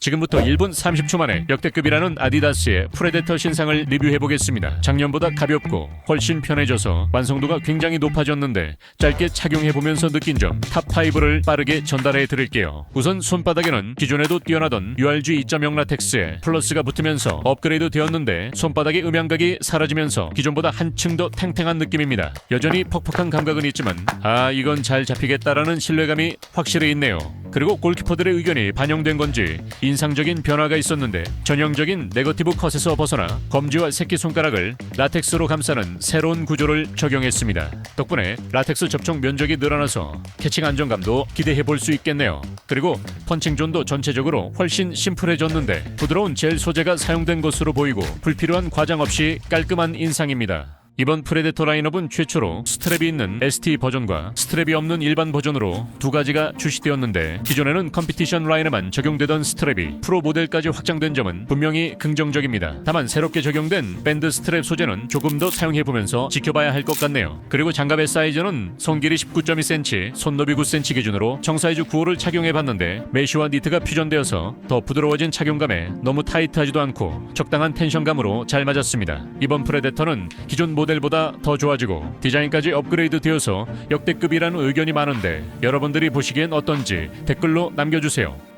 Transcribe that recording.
지금부터 1분 30초 만에 역대급이라는 아디다스의 프레데터 신상을 리뷰해보겠습니다. 작년보다 가볍고 훨씬 편해져서 완성도가 굉장히 높아졌는데 짧게 착용해보면서 느낀 점 탑5를 빠르게 전달해 드릴게요. 우선 손바닥에는 기존에도 뛰어나던 URG 2.0 라텍스에 플러스가 붙으면서 업그레이드 되었는데 손바닥의 음향각이 사라지면서 기존보다 한층 더 탱탱한 느낌입니다. 여전히 퍽퍽한 감각은 있지만 아 이건 잘 잡히겠다라는 신뢰감이 확실히 있네요. 그리고 골키퍼들의 의견이 반영된 건지 인상적인 변화가 있었는데 전형적인 네거티브 컷에서 벗어나 검지와 새끼손가락을 라텍스로 감싸는 새로운 구조를 적용했습니다. 덕분에 라텍스 접촉 면적이 늘어나서 캐칭 안정감도 기대해 볼 수 있겠네요. 그리고 펀칭 존도 전체적으로 훨씬 심플해졌는데 부드러운 젤 소재가 사용된 것으로 보이고 불필요한 과장 없이 깔끔한 인상입니다. 이번 프레데터 라인업은 최초로 스트랩이 있는 ST 버전과 스트랩이 없는 일반 버전으로 두 가지가 출시되었는데 기존에는 컴피티션 라인에만 적용되던 스트랩이 프로 모델까지 확장된 점은 분명히 긍정적입니다. 다만 새롭게 적용된 밴드 스트랩 소재는 조금 더 사용해보면서 지켜봐야 할 것 같네요. 그리고 장갑의 사이즈는 손 길이 19.2cm, 손 너비 9cm 기준으로 정사이즈 9호를 착용해봤는데 메쉬와 니트가 퓨전되어서 더 부드러워진 착용감에 너무 타이트하지도 않고 적당한 텐션감으로 잘 맞았습니다. 이번 프레데터는 기존 모델보다 더 좋아지고 디자인까지 업그레이드 되어서 역대급이라는 의견이 많은데 여러분들이 보시기엔 어떤지 댓글로 남겨주세요.